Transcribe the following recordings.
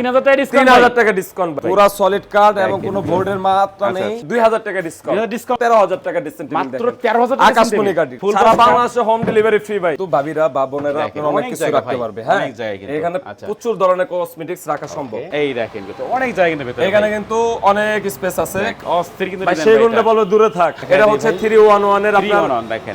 3000 টাকা ডিসকাউন্ট হাজার টাকা ডিসকাউন্ট পুরো সলিড কার্ড এবং কোনো বোর্ডের মাত্রা নেই। দুই হাজার টাকা ডিসকাউন্ট 2000 discount। তেরো হাজার টাকা ডিসকাউন্ট মাত্র 13,000 টাকা আকাশমণি কার্ড Full সারা বাংলাদেশে হোম ডেলিভারি ফ্রি ভাই। তো ভাবিরা বা বোনেরা আপনারা অনেক অনেক কিছু রাখতে পারবে হ্যাঁ? অনেক জায়গা এখানে। প্রচুর ধরনের কসমেটিক্স রাখা সম্ভব। এই দেখেন অনেক জায়গা কিন্তু এখানে কিন্তু অনেক স্পেস আছে। অস্থির কিন্তু ভাই design সেই ভাই গুণটা এটা। বলো দূরে থাক। এটা হচ্ছে ভাই। 311 এর আপনার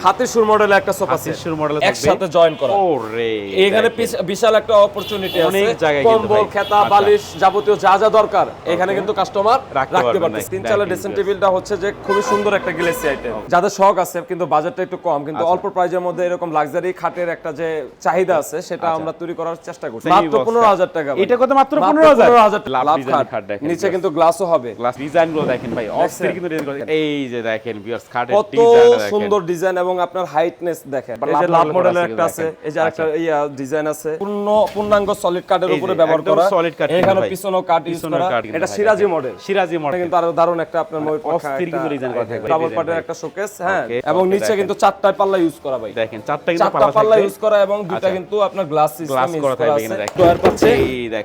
311 সুর মডেলের একটা সোফা সেট সুর model একসাথে জয়েন করা। ওরে এখানে বিশাল একটা অপরচুনিটি আছে। অনেক জায়গায় কিন্তু কম্বল খেতা। বালিশ যাবতীয় যা যা দরকার এখানে কিন্তু কাস্টমার রাখতে পারতেছে। তিন চালের ড্রেসিং টেবিলটা হচ্ছে যে খুবই সুন্দর একটা গ্লেসি আইটেম যাদের শখ আছে কিন্তু বাজেটটা একটু কম কিন্তু আচ্ছা। অল্প প্রাইজের মধ্যে এরকম লাক্সারি খাটের একটা যে চাহিদা আছে সেটা আমরা তৈরি করার চেষ্টা করছি। মাত্র box পনেরো খাট। হাজার টাকা এটা কত? মাত্র মাত্র 15,000? 15,000 লাভ খাট। নিচে কিন্তু গ্লাসও হবে। গ্লাস ডিজাইনগুলো দেখেন ভাই অস্থির কিন্তু এই যে দেখেন ভিউয়ার্স কত ডিজাইন দেখেন। সুন্দর ডিজাইন এবং আপনার হাইটনেস দেখেন। এই যে লাভ মডেলের একটা আছে এই যে একটা ইয়া ডিজাইন আছে। পূর্ণ পূর্ণাঙ্গ সলিড কাঠের এই উপরে ব্যবহার করা। solid কাঠ এখানে ভাই। পিছনও ইউজ করা। এটা সিরাজি মডেল সিরাজি মডেল কিন্তু আরও দারুণ একটা আপনার ময়ূর পাখা কিন্তু design করা থাকবে। ডাবল design একটা শোকেস হ্যাঁ এবং নিচে কিন্তু চারটায় পাল্লা ইউজ করা ভাই। দেখেন চারটা কিন্তু পাল্লা পাল্লা ইউজ করা এবং দুইটা আচ্ছা। কিন্তু আপনার গ্লাস গ্লাস সিস্টেম ইউজ করা করা আছে। ডয়ার পাচ্ছে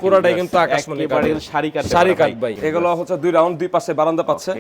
পুরোটাই কিন্তু আকাশমণি একেবারে শাড়ি কাঠ শাড়ি দেওয়া ভাই। ভাই। এগুলো হচ্ছে দুই রাউন্ড দুই পাশে বারান্দা পাচ্ছে।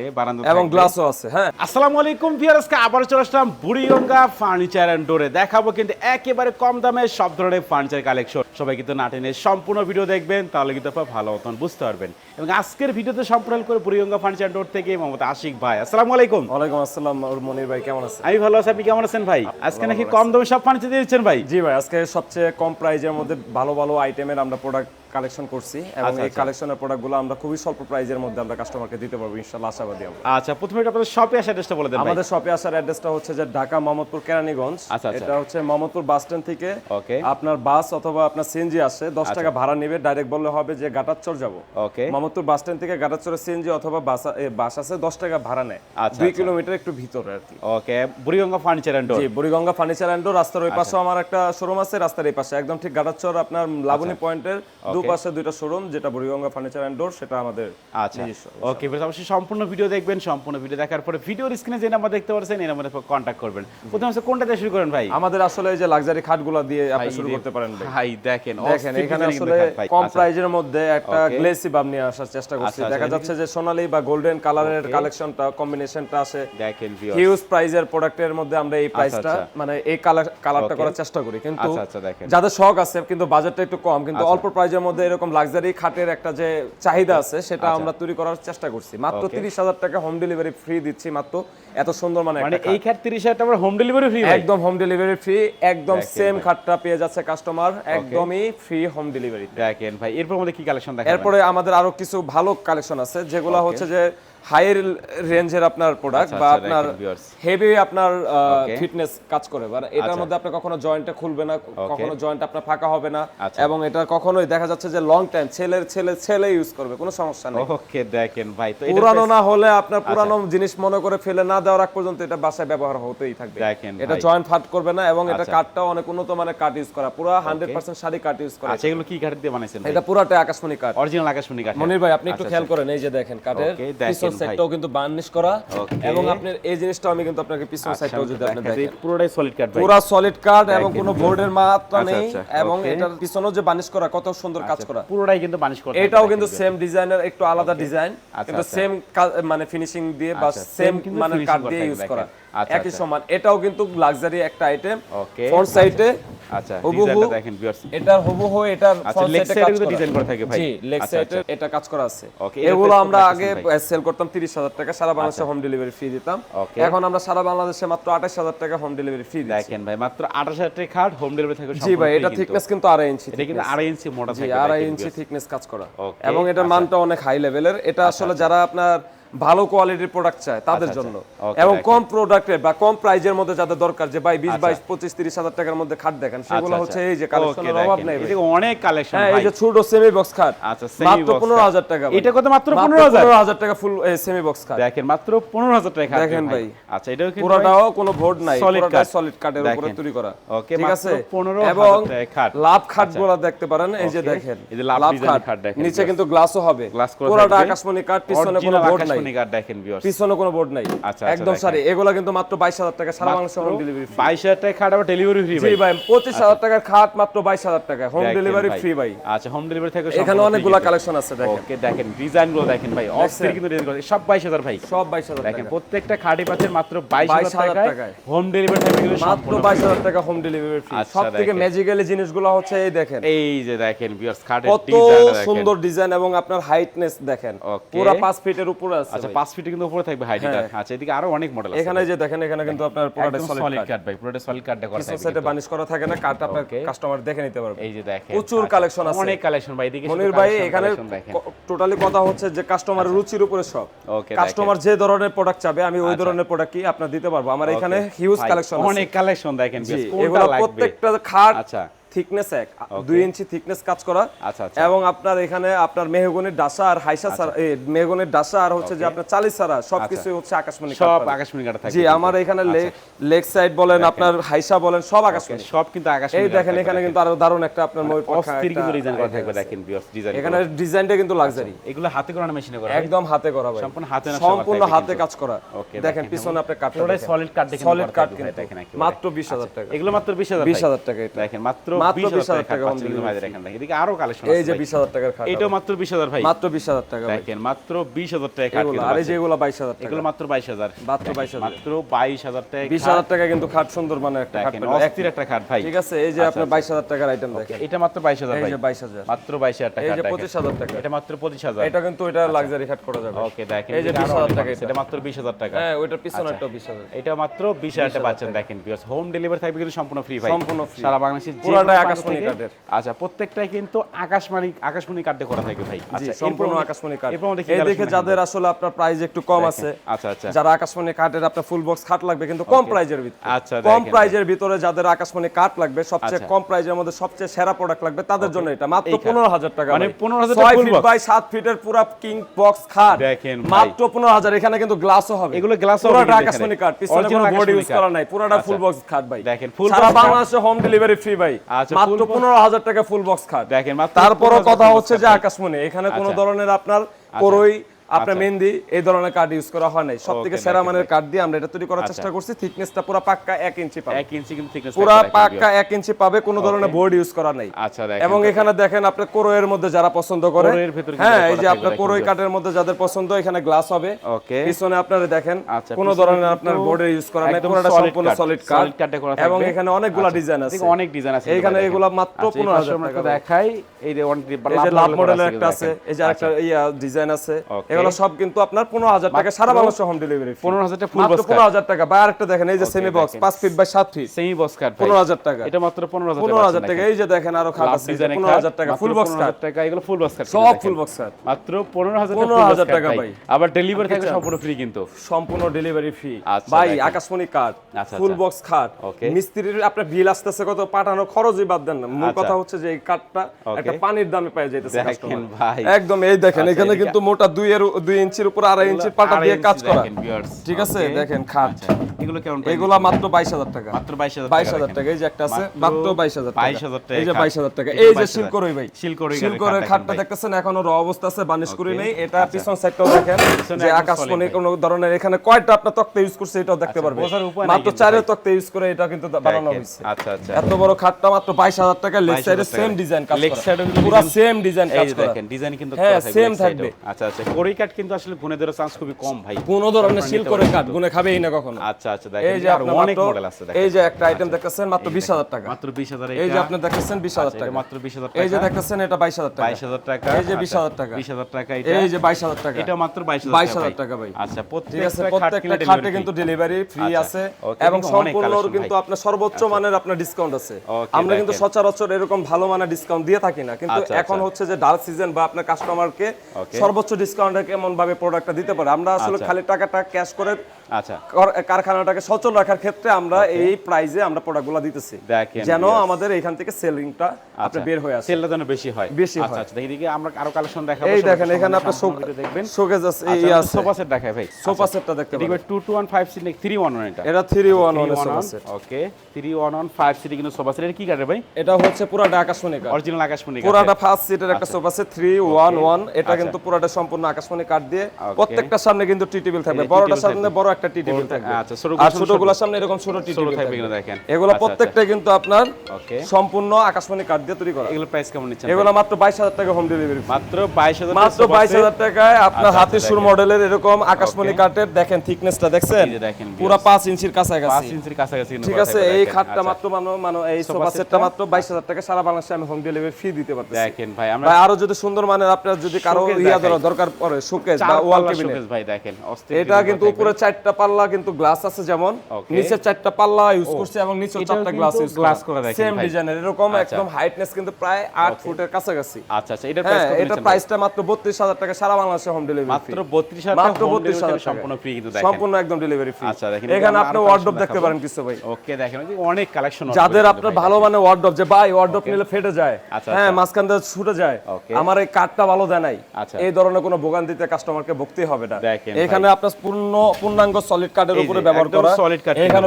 এবং গ্লাসও আছে হ্যাঁ। আসসালামু আলাইকুম ভিউয়ার্সকে আবার চলে আসলাম বুড়িগঙ্গা ফার্নিচার এন্ড ডোরে দেখাবো কিন্তু একেবারে কম দামে সব ধরনের ফার্নিচার কালেকশন সবাই কিন্তু নাটেনের সম্পূর্ণ ভিডিও দেখবেন তাহলে কিন্তু দফা ভালো মতন বুঝতে পারবেন। এবং আজকের ভিডিওতে সম্প্রদান করে বুড়িগঙ্গা ফার্নিচার ডোর থেকে মোহাম্মদ আশিক ভাই। আসসালামু আলাইকুম। ওয়ালাইকুম আসসালাম মনির ভাই কেমন আছেন? আমি ভালো আছি আপনি কেমন আছেন ভাই? আজকে নাকি কম দামে সব ফার্নিচার দিয়েছেন ভাই? জি ভাই আজকে সবচেয়ে কম প্রাইজের মধ্যে ভালো ভালো আইটেমের আমরা প্রোডাক্ট কালেকশন করছি এবং আচ্ছা, এই আচ্ছা। কালেকশনের প্রোডাক্টগুলো আমরা খুবই স্বল্প প্রাইজের মধ্যে আমরা কাস্টমারকে দিতে পারব ইনশাআল্লাহ আশাবাদী আমরা। আচ্ছা প্রথমে আপনাদের শপে আসার অ্যাড্রেসটা বলে দেন আমাদের শপে আসার অ্যাড্রেসটা হচ্ছে যে ঢাকা মোহাম্মদপুর কেরানীগঞ্জ। আচ্ছা, আচ্ছা। এটা হচ্ছে মোহাম্মদপুর বাস স্ট্যান্ড থেকে ওকে আপনার বাস অথবা আপনার সিএনজি আসে দশ আচ্ছা। টাকা ভাড়া নেবে ডাইরেক্ট বললে হবে যে গাটারচর যাব। ওকে মোহাম্মদপুর বাস স্ট্যান্ড থেকে গাটারচরে সিএনজি অথবা বাস বাস আছে দশ টাকা ভাড়া নেয়। আচ্ছা, দুই আচ্ছা। কিলোমিটার একটু ভিতরে আর কি। ওকে বুড়িগঙ্গা ফার্নিচার এন্ড জি বুড়িগঙ্গা ফার্নিচার অ্যান্ড রাস্তার আচ্ছা। ওই পাশে আমার একটা শোরুম আছে রাস্তার এই পাশে। একদম ঠিক গাটারচর আপনার লাবণী পয়েন্টের দুপাশে দুইটা শোরুম যেটা বুড়িগঙ্গা ফার্নিচার অ্যান্ড ডোর সেটা আমাদের আচ্ছা। ওকে বেশ অবশ্যই সম্পূর্ণ ভিডিও দেখবেন সম্পূর্ণ ভিডিও দেখার পরে ভিডিওর স্ক্রিনে যে নাম্বার দেখতে পাচ্ছেন এই নাম্বারে কন্ট্যাক্ট করবেন। প্রথমে হচ্ছে কোনটা দিয়ে শুরু করেন ভাই? আমাদের আসলে এই যে লাক্সারি খাটগুলো দিয়ে আপনি শুরু করতে পারেন ভাই। ভাই দেখেন দেখেন এখানে আসলে কম আচ্ছা, প্রাইজের মধ্যে একটা গ্লেসি বাম নিয়ে আসার চেষ্টা করছি। আচ্ছা, আচ্ছা, দেখা যাচ্ছে যে সোনালী বা গোল্ডেন কালারের কালেকশনটা কম্বিনেশনটা আসে। দেখেন। হিউজ প্রাইজের প্রোডাক্টের মধ্যে আমরা এই প্রাইসটা আচ্ছা। মানে এই কালার কালারটা করার চেষ্টা করি। কিন্তু আচ্ছা, আচ্ছা, দেখেন। যাদের শখ আছে কিন্তু বাজেটটা একটু কম কিন্তু আচ্ছা। অল্প প্রাইজের মধ্যে এরকম লাক্সারি খাটের একটা যে চাহিদা আছে সেটা আমরা তৈরি করার চেষ্টা করছি। মাত্র আচ্ছা। তিরিশ হাজার টাকা হোম ডেলিভারি ফ্রি দিচ্ছি মাত্র এত সুন্দর মানে এই খাট। 30 হাজার টাকা হোম ডেলিভারি ফ্রি একদম হোম ডেলিভারি ফ্রি একদম সেম খাটটা পেয়ে যাচ্ছে কাস্টমার একদমই ফ্রি হোম ডেলিভারি দেখেন ভাই এরপর মধ্যে কি কালেকশন দেখেন এরপরে আমাদের আরও কিছু ভালো কালেকশন আছে যেগুলো হচ্ছে যে হাইয়ের রেঞ্জের আপনার প্রোডাক্ট আচ্ছা, বা আচ্ছা, আপনার হেভি আপনার ফিটনেস কাজ করে। বা এটার আচ্ছা। মধ্যে আপনার কখনো জয়েন্টে খুলবে না কখনো জয়েন্ট আপনার ফাঁকা হবে না। এবং এটা কখনোই দেখা যাচ্ছে যে লং টাইম ছেলের ছেলে ছেলে ইউজ করবে কোনো সমস্যা নেই। ওকে দেখেন ভাই তো পুরানো না হলে আপনার পুরানো জিনিস মনে করে ফেলে না দেওয়ার আগ পর্যন্ত এটা বাসায় ব্যবহার হতেই থাকবে। দেখেন এটা জয়েন্ট ফাট করবে না এবং এটা। কাঠটাও অনেক উন্নত মানের কাঠ ইউজ করা। পুরো হান্ড্রেড পার্সেন্ট শাড়ি কাঠ ইউজ করা। আচ্ছা এগুলো কি কাঠ দিয়ে বানাইছেন এটা পুরাটাই আকাশমণি কাঠ অরিজিনাল আকাশমণি কাঠ মনির ভাই আপনি একটু খেয়াল করেন এই যে দেখেন কাঠের Okay, দেখেন পিছন ভাই। সাইডটাও কিন্তু বার্নিশ করা। এবং আপনার এই জিনিসটাও আমি কিন্তু আপনাকে পিছন আচ্ছা, সাইডটাও যদি আপনি দেখেন, পুরোটাই সলিড কাট পুরো সলিড কাট এবং কোনো বোর্ডের মাত্রা আচ্ছা, নেই আচ্ছা, এবং এটার পিছনেও যে বার্নিশ করা কত সুন্দর কাজ করা। পুরোটাই কিন্তু বার্নিশ করা। এটাও কিন্তু সেম ডিজাইনের একটু আলাদা ডিজাইন আচ্ছা, কিন্তু আচ্ছা। সেম মানে ফিনিশিং দিয়ে বা আচ্ছা, সেম মানে কাট কাঠ দিয়ে ইউজ করা। আচ্ছা, একই আচ্ছা। সমান। এটাও কিন্তু লাক্সারি একটা আইটেম ফ্রন্ট সাইডে আচ্ছা হুবহু দেখেন ভিউয়ার্স এটার হুবহু এটার আচ্ছা, ফ্রন্ট সাইডে side কাজ করা। থাকে ভাই। জি লেগ আচ্ছা, সাইডে আচ্ছা। এটা কাজ করা আছে। এগুলো আমরা আগে সেল করতাম 30000 টাকা সারা বাংলাদেশে হোম ডেলিভারি ফ্রি দিতাম। এখন আমরা সারা বাংলাদেশে মাত্র 28000 টাকা হোম ডেলিভারি ফ্রি দিচ্ছি। দেখেন ভাই মাত্র 28000 টাকা খাট হোম ডেলিভারি থাকে জি ভাই এটা থিকনেস কিন্তু। আড়াই ইঞ্চি এটা কিন্তু আড়াই ইঞ্চি মোটা থাকে আড়াই ইঞ্চি। থিকনেস কাজ করা। এবং এটার আচ্ছা। মানটা অনেক হাই লেভেলের এটা আসলে যারা আপনার ভালো কোয়ালিটির প্রোডাক্ট চায় তাদের আচ্ছা, জন্য। এবং কম প্রোডাক্টের বা কম প্রাইজের মধ্যে যাদের দরকার যে ভাই বিশ বাইশ পঁচিশ তিরিশ হাজার টাকার মধ্যে খাট দেখেন সেগুলো আচ্ছা, হচ্ছে আচ্ছা। এই যে কালেকশনের অভাব। নেই এটা অনেক কালেকশন হ্যাঁ এই যে ছোট সেমি বক্স খাট আচ্ছা, মাত্র পনেরো হাজার টাকা এটা কত? মাত্র মাত্র 15,000? পনেরো হাজার টাকা ফুল সেমি বক্স খাট। দেখেন মাত্র 15000 টাকা দেখেন ভাই। আচ্ছা এটাও কিন্তু পুরোটাও কোনো বোর্ড নাই পুরোটা সলিড কাঠের উপরে তৈরি করা। Okay, ঠিক আছে? 15,000 এবং টাকায় খাট। লাভ খাটগুলো দেখতে পারেন এই যে দেখেন। এই যে লাভ লাভ খাট। নিচে কিন্তু গ্লাসও হবে। পুরোটা আকাশমণি কাঠ পিছনে কোনো Original বোর্ড নাই। দেখেন ভিউয়ার্স পিছনে কোনো বোর্ড নাই। আচ্ছা, একদম সারি এগুলো কিন্তু মাত্র বাইশ হাজার টাকা সারা বাংলাদেশে হোম ডেলিভারি ফ্রি বাইশ হাজার টাকা খাট আবার ডেলিভারি ফ্রি জি ভাই। পঁচিশ হাজার টাকার খাট মাত্র বাইশ হাজার টাকা হোম ডেলিভারি ফ্রি ভাই। আচ্ছা হোম ডেলিভারি থেকে এখানে অনেকগুলা কালেকশন আছে দেখেন। ওকে দেখেন ডিজাইনগুলো দেখেন ভাই। অস্থির কিন্তু ডিজাইন সব বাইশ হাজার ভাই। সব বাইশ হাজার দেখেন প্রত্যেকটা খাটি পাচ্ছেন মাত্র 22,000 টাকায়। টাকায়। হোম ডেলিভারি থাকবে মাত্র সম্পূর্ণ বাইশ হাজার টাকা হোম ডেলিভারি ফ্রি সব থেকে দেখেন। ম্যাজিক্যালি জিনিসগুলো হচ্ছে এই দেখেন। এই যে দেখেন ভিউয়ার্স খাটের কত ডিজাইন দেখেন। সুন্দর ডিজাইন এবং আপনার হাইটনেস দেখেন. পুরো পাঁচ ফিটের উপরে আছে। আচ্ছা। পাঁচ ফিট কিন্তু উপরে থাকবে হাইট হ্যাঁ। আচ্ছা এদিকে আরও অনেক মডেল আছে এখানে যে দেখেন এখানে কিন্তু আপনার পুরোটা সলিড সলিড কাট ভাই পুরোটা সলিড কাটটা করা সাইডে কিন্তু। বানিশ করা থাকে না কার্ড আপনার কাস্টমার দেখে নিতে পারবে। এই যে দেখেন প্রচুর আচ্ছা, কালেকশন আছে। অনেক কালেকশন ভাই এদিকে মনির ভাই এখানে টোটালি কথা হচ্ছে যে কাস্টমারের রুচির উপরে সব। Okay, কাস্টমার যে ধরনের প্রোডাক্ট চাবে আমি ওই ধরনের প্রোডাক্ট কি আপনার দিতে পারব। আমার এখানে হিউজ কালেকশন আছে। অনেক কালেকশন দেখেন কোনটা এগুলো লাগবে? প্রত্যেকটা খাট আচ্ছা। থিকনেস এক। দুই ইঞ্চি থিকনেস কাজ করা। আচ্ছা আচ্ছা। এবং আপনার এখানে আপনার মেহগনির ডাসা আর হাইসা সারা মেহগনির ডাসা আর হচ্ছে যে আপনার চালিশ সারা সবকিছু হচ্ছে আকাশমণি সব আকাশমণি কাটা জি আমার এখানে লেগ সাইড বলেন আপনার হাইসা বলেন সব আকাশমণি। সব কিন্তু আকাশমণি এই দেখেন এখানে কিন্তু আরও দারুণ একটা আপনার ময়ূর পাখা কিন্তু ডিজাইন করা থাকবে দেখেন ভিউয়ার্স ডিজাইন এখানে ডিজাইনটা কিন্তু লাক্সারি এগুলো হাতে করানো মেশিনে করা একদম হাতে করা ভাই। সম্পূর্ণ হাতে না সম্পূর্ণ হাতে কাজ করা। দেখেন পিছনে আপনি পুরোটাই সলিড কাট দেখেন। সলিড কাঠ কিন্তু মাত্র বিশ হাজার টাকা। এগুলো মাত্র 20000 বিশ হাজার টাকা এটা। দেখেন মাত্র মাত্র 20000 20,000 টাকা টাকা on কিন্তু delivery ভাই দেখেন দেখেন এদিকে আরও কালেকশন এই যে বিশ হাজার টাকার খাট এটাও মাত্র 20000 ভাই। মাত্র টাকা দেখেন মাত্র 20000 টাকা খাট কিন্তু আর এই আছে। যে এগুলো বাইশ হাজার টাকা। এগুলো মাত্র 22000 মাত্র বাইশ হাজার। মাত্র 22000 টাকা বিশ হাজার টাকা কিন্তু খাট সুন্দর মানে একটা খাট অস্থির একটা খাট ভাই। ঠিক আছে এই যে আপনার বাইশ হাজার টাকার আইটেম দেখেন। এটা মাত্র 22000 এই যে বাইশ হাজার। মাত্র 22000 টাকা এই যে টাকা। এটা মাত্র 25000 এটা কিন্তু এটা লাক্সারি খাট করা যাবে। ওকে দেখেন এই যে 20,000 টাকা এটা। মাত্র 20000 টাকা। হ্যাঁ ওইটার আচ্ছা। বিশ হাজার। এটা মাত্র 20000 টাকা পাচ্ছেন দেখেন হোম ডেলিভারি থাকবে কিন্তু সম্পূর্ণ ফ্রি ভাই। সম্পূর্ণ। সারা বাংলাদেশে পুরাটাই আকাশমণি থেকে- কাঠের। আচ্ছা প্রত্যেকটাই কিন্তু আকাশমণি আকাশমণি কাটে করা থাকবে ভাই। আচ্ছা সম্পূর্ণ আকাশমণি কাঠ। এই দেখে যাদের আসলে আপনার প্রাইস একটু কম আছে আচ্ছা আচ্ছা। যারা আকাশমণি কাঠের আপনার ফুল বক্স খাট লাগবে কিন্তু কম প্রাইজের ভিতরে। আচ্ছা, কম প্রাইজের ভিতরে যাদের আকাশমণি কাঠ লাগবে সবচেয়ে আচ্ছা। কম প্রাইজের মধ্যে সবচেয়ে সেরা প্রোডাক্ট লাগবে তাদের জন্য এটা। মাত্র এই খাট। পনেরো হাজার টাকা মানে ভাই। 15,000 ছয় full বাই সাত ফিটের পুরা কিং বক্স খাট। দেখেন মাত্র পনেরো হাজার এখানে কিন্তু গ্লাসও হবে। এগুলো glass ও হবে পুরাটা আকাশমণি। কাঠ পিছনে কোনো বোর্ড ইউজ করা নাই পুরাটা। ফুল বক্স খাট ভাই। দেখেন, full সারা বাংলাদেশে হোম ডেলিভারি ফ্রি ভাই। মাত্র পনেরো হাজার টাকা ফুল বক্স খাট দেখেন তারপরও কথা হচ্ছে যে। আকাশমণি এখানে কোনো আচ্ছা। ধরনের আপনার করই আপনার মেহেন্দি এই ধরনের কার্ড ইউজ করা হয় নাই। সব থেকে সেরা মানের কার্ড দিয়ে আমরা এটা তৈরি করার আচ্ছা। চেষ্টা করছি। থিকনেসটা পুরো পাক্কা এক ইঞ্চি পাবে। এক ইঞ্চি কিন্তু thickness পুরো পাক্কা এক ইঞ্চি পাবে কোনো ধরনের বোর্ড ইউজ করা নাই। আচ্ছা দেখেন এবং এখানে দেখেন আপনি কোরোয়ের মধ্যে যারা পছন্দ করে হ্যাঁ এই যে আপনার কোরোই viewers। মধ্যে যাদের পছন্দ এখানে গ্লাস হবে। ওকে পিছনে আপনারা দেখেন আচ্ছা, কোনো ধরনের আপনার বোর্ডে ইউজ করা নাই পুরোটা সম্পূর্ণ সলিড কাঠ solid কাঠে করা এবং এখানে অনেকগুলো আচ্ছা, ডিজাইন আছে। অনেক ডিজাইন আছে দেখেন। এগুলা মাত্র আচ্ছা, এই পনেরো পাশে হাজার আমরা টাকা দেখাই এই যে যে লাভ মডেলের একটা আছে এই যে একটা ইয়া ডিজাইন আছে. এগুলো সব কিন্তু আপনার পনেরো হাজার টাকা সারা বাংলাদেশে হোম ডেলিভারি 15,000 টাকা টাকা। বা আরেকটা দেখেন এই যে semi box feet by feet সেই বক্স কাট টাকা। এটা মাত্র 15000 টাকা এই যে দেখেন আরও খাট আছে পনেরো হাজার টাকা ফুল বক্স কাট টাকা এগুলো ফুল বক্স কাট সব ফুল বক্স কাট মাত্র 15000 15,000 টাকা ভাই। আবার ডেলিভারি থাকবে সম্পূর্ণ ফ্রি কিন্তু। সম্পূর্ণ ডেলিভারি ফ্রি আচ্ছা, ভাই আকাশমণি আচ্ছা, ফুল আচ্ছা। বক্স খাট. মিস্ত্রির আপনার বিল আসতেছে কত? পাঠানো খরচই বাদ দেন না। মূল আচ্ছা। কথা হচ্ছে যে এই কাঠটা একটা পানির দামে পেয়ে যাইতেছে। একদম এই দেখেন আচ্ছা, এখানে কিন্তু মোটা দুই এর দুই ইঞ্চির উপর আড়াই ইঞ্চির পাটা দিয়ে কাজ করা। ঠিক আছে? দেখেন খাট। আচ্ছা, এগুলো কেমন? এগুলা মাত্র বাইশ হাজার টাকা। মাত্র 22000 বাইশ হাজার টাকা এই যে একটা আছে মাত্র বাইশ হাজার টাকা। 22,000 টাকা এই যে খাট। বাইশ হাজার টাকা। এই যে 22,000 শিলকরই ভাই। শিলকরই গাড়ির শিলকরের খাট খাটটা দেখতেছেন এখনও র অবস্থা আছে বানিশ করি নেই। এটা আচ্ছা। পিছন সাইডটাও দেখেন যে আকাশমণি কোন ধরনের এখানে কয়টা আপনার তক্তা ইউজ করছে এটাও দেখতে আচ্ছা, পারবে বোঝার উপায় নাই মাত্র চারের। তক্তা ইউজ করে এটা কিন্তু বানানো হয়েছে। আচ্ছা আচ্ছা। এত বড় খাটটা মাত্র বাইশ হাজার টাকা লেগ সাইডে সেম ডিজাইন কাজ করা। side এও পুরো সেম ডিজাইন কাজ করা। দেখেন ডিজাইন কিন্তু হ্যাঁ, করা থাকবে। আচ্ছা আচ্ছা কড়ি কাট কিন্তু আসলে গুনে দেওয়ার চান্স খুবই কম ভাই। কোন ধরনের শিল করে কাঠ গুনে খাবেই না কখনো। আচ্ছা আচ্ছা দেখেন এই যে অনেক মডেল আছে দেখেন। এই যে একটা আইটেম দেখতেছেন মাত্র বিশ হাজার টাকা। মাত্র 20000 এই যে আপনি দেখতেছেন বিশ হাজার এটা টাকা। মাত্র 20000 টাকা এই যে দেখতেছেন এটা বাইশ হাজার টাকা। 22000 টাকা এই যে আচ্ছা, 20,000 টাকা। 20000 টাকা এটা। এই যে বাইশ হাজার টাকা। এটা মাত্র 22000 22,000 টাকা ভাই। আচ্ছা প্রত্যেকটা খাটে কিন্তু ডেলিভারি ফ্রি আচ্ছা, আছে। এবং সম্পূর্ণ কিন্তু আপনার সর্বোচ্চ মানের আপনার ডিসকাউন্ট আছে। আমরা কিন্তু সচরাচর এরকম ভালো মানের ডিসকাউন্ট দিয়ে থাকি না। কিন্তু আচ্ছা, এখন আচ্ছা। হচ্ছে যে ডাল সিজন বা আপনার কাস্টমারকে. সর্বোচ্চ ডিসকাউন্টে কেমন ভাবে প্রোডাক্টটা দিতে পারে আমরা আসলে আচ্ছা। খালি টাকাটা ক্যাশ করে আচ্ছা। আচ্ছা কারখানাটাকে সচল রাখার ক্ষেত্রে আমরা এই প্রাইজে আমরা প্রোডাক্টগুলো দিতেছি। যেন আমাদের এখান থেকে সেলিংটা আপনি বের হয়ে আসে সেলটা যেন বেশি হয়। বেশি আচ্ছা হয়। আচ্ছা দেখি আমরা আরও কালেকশন দেখাবো। এই দেখেন এখানে আপনার দেখবেন। শোকেজ আছে এই আচ্ছা আছে। সোফা সেট দেখায় ভাই। সোফা সেটটা দেখতে এদিকে পাবেন two two one seat three one one এটা। এটা three one one sofa set okay three one one five seat কিন্তু সোফা সেট কি কাটে ভাই? এটা হচ্ছে পুরাটা আকাশমণি অরিজিনাল আকাশমণি পুরাটা ফার্স্ট সিটের একটা আচ্ছা। Sofa set three one one এটা কিন্তু পুরাটা সম্পূর্ণ আকাশমণি কাঠ দিয়ে। প্রত্যেকটার সামনে কিন্তু টি টেবিল থাকবে। table সামনে বড় একটা টি টেবিল থাকবে। আচ্ছা, আর ছোটগুলোর সামনে এরকম ছোট টি টেবিল থাকবে কিনা দেখেন। এগুলো আচ্ছা, প্রত্যেকটাই কিন্তু আপনার আচ্ছা। সম্পূর্ণ আকাশমণি কাঠ দিয়ে তৈরি করা। এগুলো প্রাইস কেমন নিচ্ছেন এগুলো মাত্র বাইশ হাজার টাকা হোম ডেলিভারি মাত্র বাইশ হাজার মাত্র বাইশ হাজার টাকায় আপনার আচ্ছা, হাতি আচ্ছা, সুর মডেলের এরকম আকাশমণি কাঠের দেখেন থিকনেসটা দেখেন, পুরো পাঁচ ইঞ্চির পাঁচ কাছাকাছি ইঞ্চির কাছাকাছি ঠিক আছে এই খাটটা আচ্ছা, মাত্র মানে মানে এই সোফা সেটটা? মাত্র বাইশ হাজার টাকা সারা বাংলাদেশে আমি হোম ডেলিভারি ফ্রি দিতে পারতেছি। দেখেন ভাই আমরা ভাই আরও যদি সুন্দর মানের আপনার যদি কারও ইয়া দরকার পড়ে শোকেস বা ওয়াল কেবিনেট ভাই দেখেন এটা কিন্তু উপরে চারটা পাল্লা কিন্তু গ্লাস আছে যেমন নিচে চারটা পাল্লা ইউজ করছে এবং নিচে চারটা গ্লাস ইউজ glass করা। দেখেন সেম ডিজাইনের এরকম আচ্ছা। একদম হাইটনেস কিন্তু প্রায় আট ফুটের কাছাকাছি। আচ্ছা আচ্ছা এটার প্রাইস হ্যাঁ কত এটা প্রাইসটা মাত্র বত্রিশ হাজার টাকা সারা বাংলাদেশে হোম ডেলিভারি মাত্র বত্রিশ হাজার মাত্র 32,000 টাকা। সম্পূর্ণ ফ্রি কিন্তু দেখেন। সম্পূর্ণ একদম ডেলিভারি ফ্রি আচ্ছা, দেখেন, এখানে আপনি ওয়ার্ডরোব দেখতে পারেন কিছু ভাই। ওকে দেখেন অনেক কালেকশন যাদের আপনার ভালো মানে ওয়ার্ডরোব যে ভাই ওয়ার্ডরোব নিলে ফেটে যায়। আচ্ছা, হ্যাঁ আচ্ছা। মাঝখান দিয়ে ছুটে যায়। আমার এই কাঠটা ভালো দেয় নাই। এই ধরনের কোনো ভোগান্তিতে কাস্টমারকে ভুগতে হবে না। দেখেন এখানে আপনার পূর্ণ পূর্ণাঙ্গ সলিড কাঠের উপরে ব্যবহার করা। কাঠ এখানে।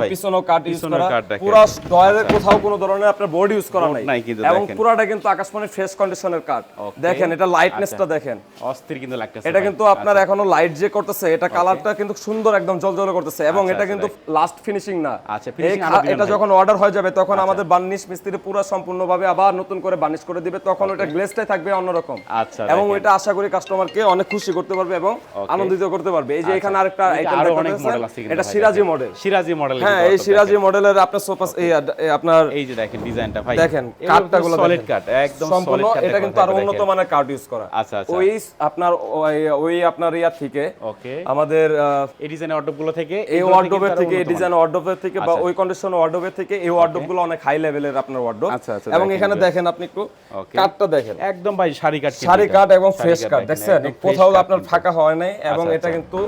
কাঠ ইউজ করা। পুরো ডয়ারের কোথাও কোনো ধরনের আপনার বোর্ড ইউজ করা নাই। এবং। পুরাটা কিন্তু ফ্রেশ কন্ডিশনের কাঠ দেখেন এটা লাইটনেসটা দেখেন। অস্থির কিন্তু লাগতেছে এটা কিন্তু আপনার এখনও লাইট যে করতেছে এটা কালারটা কিন্তু সুন্দর একম জলজলে করতেছে। এবং আচ্ছা, এটা আচ্ছা, কিন্তু লাস্ট ফিনিশিং না। আচ্ছা, এটা যখন অর্ডার হয়ে যাবে তখন আমাদের বার্নিশ মিস্ত্রি পুরো সম্পূর্ণভাবে আবার নতুন করে বার্নিশ করে দিবে। তখন ওটা গ্লেজটাই থাকবে অন্যরকম। আচ্ছা, এবং এটা আশা করি কাস্টমারকে অনেক খুশি করতে পারবে এবং আনন্দিত করতে পারবে। এই যে এখানে আরেকটা আইটেম অনেক মডেল আছে এটা সিরাজি মডেল সিরাজি মডেল হ্যাঁ এই সিরাজি মডেলের আপনার সোফা এই এই আপনার এই যে দেখেন ডিজাইনটা ভাই। দেখেন কাঠটা গুলো সলিড কাট একদম সম্পূর্ণ এটা কিন্তু আরও উন্নত মানের কার্ড ইউজ করা। আচ্ছা, আচ্ছা। ওই আপনার ওই- ওই আপনার ইয়া থেকে ওকে। আমাদের এই অর্ডারগুলো থেকে এই ওয়ার্ডরোবের থেকে এই ডিজাইন ওয়ার্ডরোবের থেকে বা ওই কন্ডিশন ওয়ার্ডরোবের থেকে এই ওয়ার্ডরোবগুলো অনেক হাই লেভেলের আপনার ওয়ার্ডরোব আচ্ছা, আচ্ছা, এবং এখানে দেখেন আপনি একটু দেখেন। একদম ভাই শাড়ি কাট শাড়ি কাঠ এবং ফ্রেশ কাঠ দেখছেন? কোথাও আপনার ফাঁকা হয় নাই এবং আচ্ছা, এটা। কিন্তু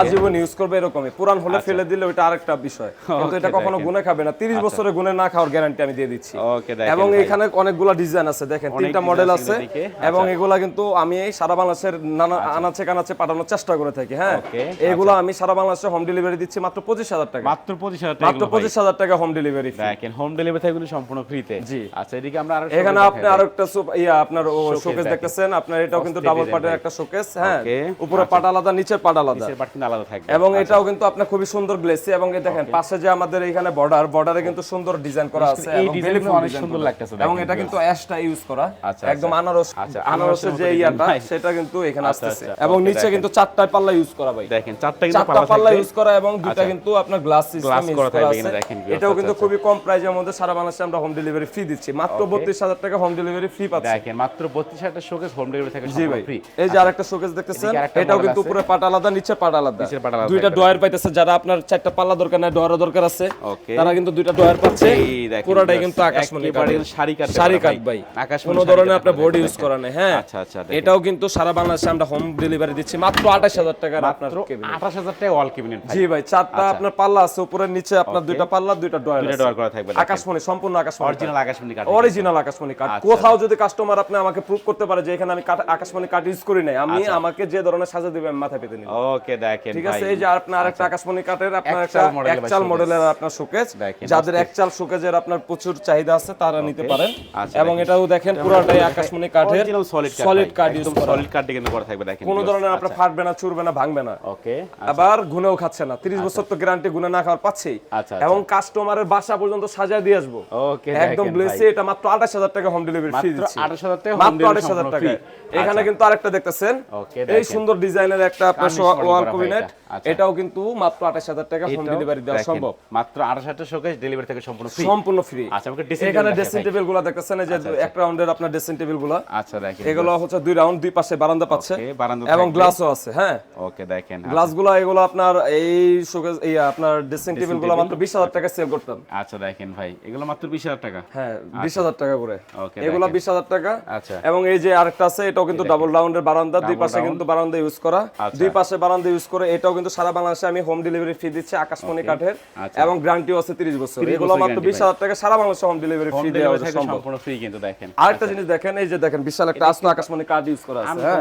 আজীবন ইউজ করবে এরকমই। পুরান হলে ফেলে দিলে ওটা আরেকটা বিষয়। কিন্তু এটা কখনো গুনে খাবে না। 30 বছরের গুনে না খাওয়ার গ্যারান্টি আমি দিয়ে দিচ্ছি। ওকে দেখেন এবং এখানে অনেকগুলো ডিজাইন আছে। দেখেন তিনটা মডেল আছে আছে। এবং এগুলা কিন্তু আমি সারা বাংলাদেশের নানা আনাচে কানাচে পাঠানোর চেষ্টা করে থাকি হ্যাঁ? এগুলো আমি সারা বাংলাদেশে হোম ডেলিভারি দিচ্ছি মাত্র পঁচিশ হাজার টাকা। মাত্র পঁচিশ হাজার টাকা মাত্র পঁচিশ হাজার টাকা হোম ডেলিভারি দেখেন হোম ডেলিভারি থেকে কিন্তু সম্পূর্ণ ফ্রিতে জি। আচ্ছা এদিকে আমরা আরও এখানে আপনি আরও একটা সুপ- ইয়া আপনার শোকেস। দেখতেছেন। আপনার এটাও কিন্তু ডাবল পার্টের একটা শোকেস হ্যাঁ। উপরে পাট আলাদা নিচের পাট আলাদা। নিচের কিন্তু আলাদা থাকবে। এবং এটাও কিন্তু আপনার খুবই সুন্দর গ্লেসি এবং এই দেখেন পাশে যে আমাদের এখানে বর্ডার বর্ডারে কিন্তু সুন্দর ডিজাইন করা আছে এবং অনেক সুন্দর লাগতেছে এবং এটা কিন্তু অ্যাশটা ইউজ করা। আচ্ছা, একদম আচ্ছা। আনারস আচ্ছা, আনারসের যে ইয়াটা সেটা কিন্তু এখানে আসতেছে। এবং নিচে কিন্তু চারটা পাল্লা ইউজ করা ভাই। দেখেন চারটা কিন্তু পাল্লা ইউজ করা এবং দুটা। কিন্তু আপনার গ্লাস সিস্টেম ইউজ করা আছে। এটাও কিন্তু। খুবই কম প্রাইসের মধ্যে সারা বাংলাদেশে আমরা হোম ডেলিভারি ফ্রি দিচ্ছি। মাত্র বত্রিশ হাজার টাকা হোম ডেলিভারি ফ্রি পাচ্ছি। দেখেন মাত্র বত্রিশ হাজার শোকেস হোম ডেলিভারি থেকে জি ভাই। ফ্রি এই যে আরেকটা শোকেস দেখতেছেন এটাও কিন্তু উপরে পাট আলাদা নিচে পাট আলাদা। দুইটা। ডয়ার পাইতেছে যারা আপনার চারটা পাল্লা দরকার নাই ডয়ারও দরকার আছে তারা কিন্তু দুইটা ডয়ার পাচ্ছে। পুরোটাই কিন্তু আকাশমণি। শাড়ি কাঠ শাড়ি কাঠ ভাই। কোনো ধরনের কাঠ আপনার বোর্ড ইউজ করা নেই হ্যাঁ? আচ্ছা, আচ্ছা, এটাও কিন্তু সারা বাংলাদেশে আমরা হোম ডেলিভারি দিচ্ছি মাত্র আঠাশ হাজার টাকার আপনার। আঠাশ হাজার টাকা ওয়াল কেবিনেট জি ভাই চারটা আপনার পাল্লা আছে উপরের নিচে আপনার দুইটা পাল্লা দুইটা ডয়ার দুইটা ডোর করা থাকবে আকাশমণি সম্পূর্ণ আকাশমণি অরিজিনাল আকাশমণি কাঠ অরিজিনাল আকাশমণি কাঠ আচ্ছা। কোথাও যদি কাস্টমার আপনি আমাকে প্রুভ করতে পারে যে এখানে আমি আকাশমণি কাঠ ইউজ করি নাই আমি আচ্ছা। আমাকে যে ধরনের সাজা দিবে আমি মাথা পেতে নিব। ওকে দেখেন ঠিক আছে? এই যে আপনার আরেকটা আকাশমণি কাঠের আপনার একটা একচাল। মডেলের আপনার দেখেন, যাদের একচাল শোকেজের আপনার প্রচুর চাহিদা আছে তারা নিতে পারেন। আচ্ছা, এবং এটাও দেখেন পুরোটাই আকাশমণি কাঠের। সলিড কাঠ সলিড কাঠ কিন্তু করা থাকবে দেখেন কোনো ধরনের আপনার ফাটবে না চুরবে না ভাঙবে না। ওকে আবার খাচ্ছে না। 30 বছর তো গ্যারান্টি না খাওয়ার পাচ্ছেই। আচ্ছা, এবং কাস্টমারের বাসা পর্যন্ত সাজায় দিয়ে আসব। ওকে একদম গ্লেসি এটা মাত্র 28000 টাকা হোম ডেলিভারি ফ্রি মাত্র 28000 টাকা delivery 28000 টাকা এখানে কিন্তু আরেকটা দেখতেছেন। এই সুন্দর ডিজাইনের একটা আপনার ওয়াল। আচ্ছা। এটাও কিন্তু মাত্র 28000 টাকা হোম ডেলিভারি দেওয়া সম্ভব। মাত্র 28000 শোকেস ডেলিভারি থেকে সম্পূর্ণ ফ্রি সম্পূর্ণ ফ্রি আচ্ছা আমাকে ড্রেসিং এখানে ড্রেসিং টেবিলগুলো দেখতেছেন এই যে এক রাউন্ডের আপনার ড্রেসিং টেবিলগুলো। আচ্ছা দেখেন এগুলো হচ্ছে দুই রাউন্ড দুই পাশে বারান্দা পাচ্ছে। এবং গ্লাসও আছে হ্যাঁ। ওকে দেখেন গ্লাসগুলো এগুলো আপনার এই শোকেস এই আপনার ড্রেসিং টেবিলগুলো মাত্র 20000 টাকা সেল করতাম। আচ্ছা দেখেন ভাই এগুলো মাত্র 20000 টাকা। হ্যাঁ 20000 টাকা করে। Okay, এগুলো দেখেন। 20000 টাকা। আচ্ছা। এবং এই যে আরেকটা আছে এটাও কিন্তু ডাবল রাউন্ডের বারান্দা দুই পাশে কিন্তু বারান্দা ইউজ করা। আচ্ছা। দুই পাশে বারান্দা ইউজ করে এটাও কিন্তু সারা বাংলাদেশ বাংলাদেশে আমি হোম ডেলিভারি ফি দিচ্ছি আকাশমণি কাঠের আচ্ছা। এবং গ্যারান্টিও আছে 30 বছর এগুলো মাত্র guarantee 20000 টাকা সারা বাংলাদেশে হোম ডেলিভারি ফি দেওয়া সম্ভব। সম্পূর্ণ ফ্রি কিন্তু দেখেন। আরেকটা জিনিস দেখেন এই যে দেখেন বিশাল একটা আসলো আকাশমণি কার্ড ইউজ করা আছে হ্যাঁ?